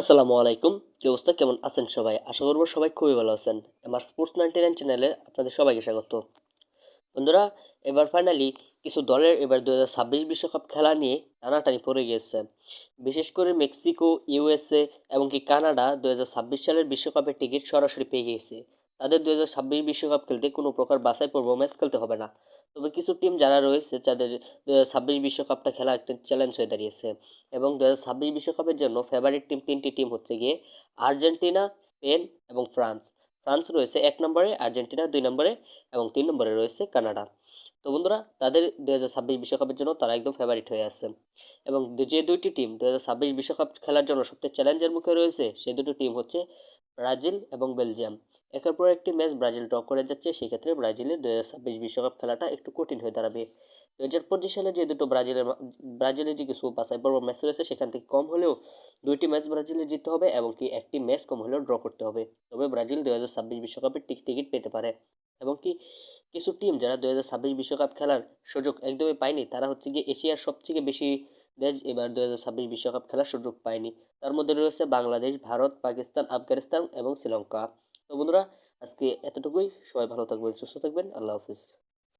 আসসালামু আলাইকুম। কি অবস্থা? কেমন আছেন সবাই? আশা করব সবাই খুবই ভালো আছেন। আমার স্পোর্টস নাইনটি নাইন চ্যানেলে আপনাদের সবাইকে স্বাগত। বন্ধুরা, এবার ফাইনালি কিছু দলের এবার দু হাজার ছাব্বিশ বিশ্বকাপ খেলা নিয়ে টানাটানি পড়ে গিয়েছে বিশেষ করে মেক্সিকো, ইউএসএ এবং কি কানাডা দু হাজার ছাব্বিশ সালের বিশ্বকাপের টিকিট সরাসরি পেয়ে গিয়েছে। তাদের দু বিশ্বকাপ খেলতে কোনো প্রকার বাছাই পর্ব ম্যাচ খেলতে হবে না। তবে কিছু টিম যারা রয়েছে হাজার ছাব্বিশ বিশ্বকাপটা খেলা একটা চ্যালেঞ্জ হয়ে দাঁড়িয়েছে এবং দু বিশ্বকাপের জন্য ফেভারিট টিম তিনটি টিম হচ্ছে গিয়ে আর্জেন্টিনা, স্পেন এবং ফ্রান্স। ফ্রান্স রয়েছে এক নম্বরে, আর্জেন্টিনা দুই নম্বরে এবং তিন নম্বরে রয়েছে কানাডা। তো বন্ধুরা, তাদের দু হাজার ছাব্বিশ বিশ্বকাপের জন্য তারা একদম ফেভারিট হয়ে আছে এবং যে দুইটি টিম দু বিশ্বকাপ খেলার জন্য সবচেয়ে চ্যালেঞ্জের মুখে রয়েছে সেই দুটো টিম হচ্ছে ব্রাজিল এবং বেলজিয়াম। একের পর একটি ম্যাচ ব্রাজিল ড্র করে যাচ্ছে, সেক্ষেত্রে ব্রাজিলের দু হাজার ছাব্বিশ বিশ্বকাপ খেলাটা একটু কঠিন হয়ে দাঁড়াবে। দু হাজার পঁচিশ সালে যে দুটো ব্রাজিলের ব্রাজিলের যে কিছু বাছাই পর্ব ম্যাচ রয়েছে, সেখান থেকে কম হলেও দুইটি ম্যাচ ব্রাজিলের জিততে হবে এবং কি একটি ম্যাচ কম হলেও ড্র করতে হবে। তবে ব্রাজিল দু হাজার ছাব্বিশ বিশ্বকাপের টিক টিকিট পেতে পারে। এবং কি কিছু টিম যারা দু হাজার ছাব্বিশ বিশ্বকাপ খেলার সুযোগ একদমই পায়নি, তারা হচ্ছে গিয়ে এশিয়ার সবথেকে বেশি দেশ এবার দু হাজার ছাব্বিশ বিশ্বকাপ খেলার সুযোগ পায়নি। তার মধ্যে রয়েছে বাংলাদেশ, ভারত, পাকিস্তান, আফগানিস্তান এবং শ্রীলঙ্কা। তো বন্ধুরা আজকে এতটুকুই। সবাই ভালো থাকবেন সুস্থ থাকবেন। আল্লাহ হাফিজ।